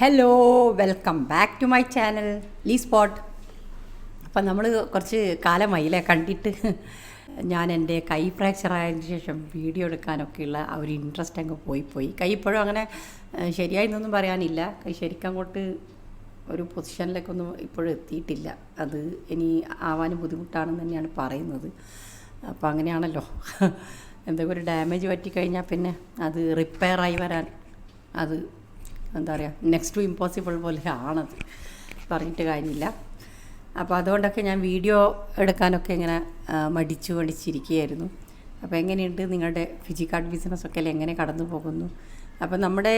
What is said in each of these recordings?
Hello welcome back to my channel Lee spot അപ്പം നമ്മൾ കുറച്ച് കാലമായില്ലേ കണ്ടിട്ട് ഞാൻ എന്റെ കൈ ഫ്രാക്ചർ ആയതിനു ശേഷം വീഡിയോ എടുക്കാനൊക്കെയുള്ള ആ ഒരു ഇൻട്രസ്റ്റ് അങ്ങ് പോയി പോയി. കൈ ഇപ്പോഴും അങ്ങനെ ഏഹ്, ശരിയായി എന്നൊന്നും പറയാനില്ല. കൈ ശരിക്കും അങ്ങോട്ട് ഒരു പൊസിഷനിലേക്കൊന്നും ഇപ്പോഴും എത്തിയിട്ടില്ല. അത് ഇനി ആവാനും ബുദ്ധിമുട്ടാണെന്ന് തന്നെയാണ് പറയുന്നത്. അപ്പോൾ അങ്ങനെയാണല്ലോ. എന്തെങ്കിലും ഒരു ഡാമേജ് പറ്റിക്കഴിഞ്ഞാൽ പിന്നെ അത് റിപ്പയറായി വരാൻ അത് എന്താ പറയുക നെക്സ്റ്റ് ടു ഇമ്പോസിബിൾ പോലെ പറഞ്ഞിട്ട് കാര്യമില്ല. അപ്പോൾ അതുകൊണ്ടൊക്കെ ഞാൻ വീഡിയോ എടുക്കാനൊക്കെ ഇങ്ങനെ മടിച്ചു മടിച്ചിരിക്കുകയായിരുന്നു. അപ്പോൾ എങ്ങനെയുണ്ട് നിങ്ങളുടെ ഫിജി ഫിജിക്കാർട്ട് ബിസിനസ്സൊക്കെ എങ്ങനെ കടന്നു പോകുന്നു? അപ്പോൾ നമ്മുടെ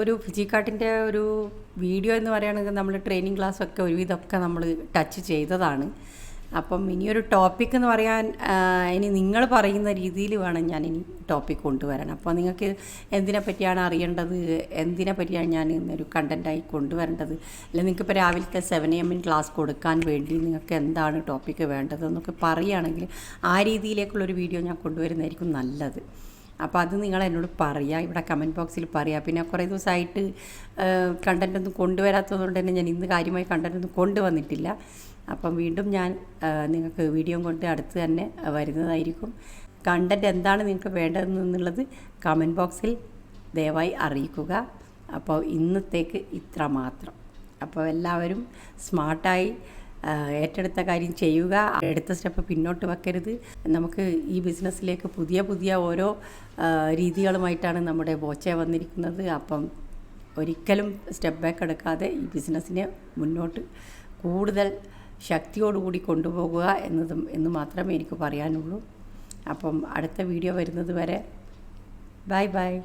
ഒരു ഫിജി ഫിജിക്കാർട്ടിന്റെ ഒരു വീഡിയോ എന്ന് പറയുകയാണെങ്കിൽ നമ്മൾ ട്രെയിനിങ് ക്ലാസ്സൊക്കെ ഒരുവിധമൊക്കെ നമ്മൾ ടച്ച് ചെയ്തതാണ്. അപ്പം ഇനിയൊരു ടോപ്പിക് എന്ന് പറയാൻ ഇനി നിങ്ങൾ പറയുന്ന രീതിയിൽ വേണം ഞാൻ ഇനി ടോപ്പിക് കൊണ്ടുവരണം അപ്പോൾ നിങ്ങൾക്ക് എന്തിനെ പറ്റിയാണ് അറിയേണ്ടത്? എന്തിനെ പറ്റിയാണ് ഞാൻ ഇന്നൊരു കണ്ടന്റായി കൊണ്ടുവരേണ്ടത്? അല്ലെങ്കിൽ നിങ്ങൾക്ക് ഇപ്പോൾ രാവിലത്തെ സെവൻ എ എൻ ക്ലാസ് കൊടുക്കാൻ വേണ്ടി നിങ്ങൾക്ക് എന്താണ് ടോപ്പിക്ക് വേണ്ടത് എന്നൊക്കെ പറയുകയാണെങ്കിൽ ആ രീതിയിലേക്കുള്ളൊരു വീഡിയോ ഞാൻ കൊണ്ടുവരുന്നതായിരിക്കും നല്ലത്. അപ്പോൾ അത് നിങ്ങൾ എന്നോട് പറയുക. ഇവിടെ കമന്റ് ബോക്സിൽ പറയുക. പിന്നെ കുറേ ദിവസമായിട്ട് കണ്ടന്റൊന്നും കൊണ്ടുവരാത്തതുകൊണ്ട് തന്നെ ഞാൻ ഇന്ന് കാര്യമായി കണ്ടന്റൊന്നും കൊണ്ടുവന്നിട്ടില്ല. അപ്പം വീണ്ടും ഞാൻ നിങ്ങൾക്ക് വീഡിയോ കൊണ്ട് അടുത്ത് തന്നെ വരുന്നതായിരിക്കും. കണ്ടന്റ് എന്താണ് നിങ്ങൾക്ക് വേണ്ടതെന്നുള്ളത് കമന്റ് ബോക്സിൽ ദയവായി അറിയിക്കുക. അപ്പോൾ ഇന്നത്തേക്ക് ഇത്ര മാത്രം. അപ്പോൾ എല്ലാവരും സ്മാർട്ടായി ഏറ്റെടുത്ത കാര്യം ചെയ്യുക. എടുത്ത സ്റ്റെപ്പ് പിന്നോട്ട് വെക്കരുത്. നമുക്ക് ഈ ബിസിനസ്സിലേക്ക് പുതിയ പുതിയ ഓരോ രീതികളുമായിട്ടാണ് നമ്മുടെ ബോച്ച വന്നിരിക്കുന്നത്. അപ്പം ഒരിക്കലും സ്റ്റെപ്പ് ബാക്ക് എടുക്കാതെ ഈ ബിസിനസ്സിനെ മുന്നോട്ട് കൂടുതൽ ശക്തിയോടുകൂടി കൊണ്ടുപോകുക എന്നതും എന്ന് മാത്രമേ എനിക്ക് പറയാനുള്ളൂ. അപ്പം അടുത്ത വീഡിയോ വരുന്നത് വരെ ബൈ ബൈ.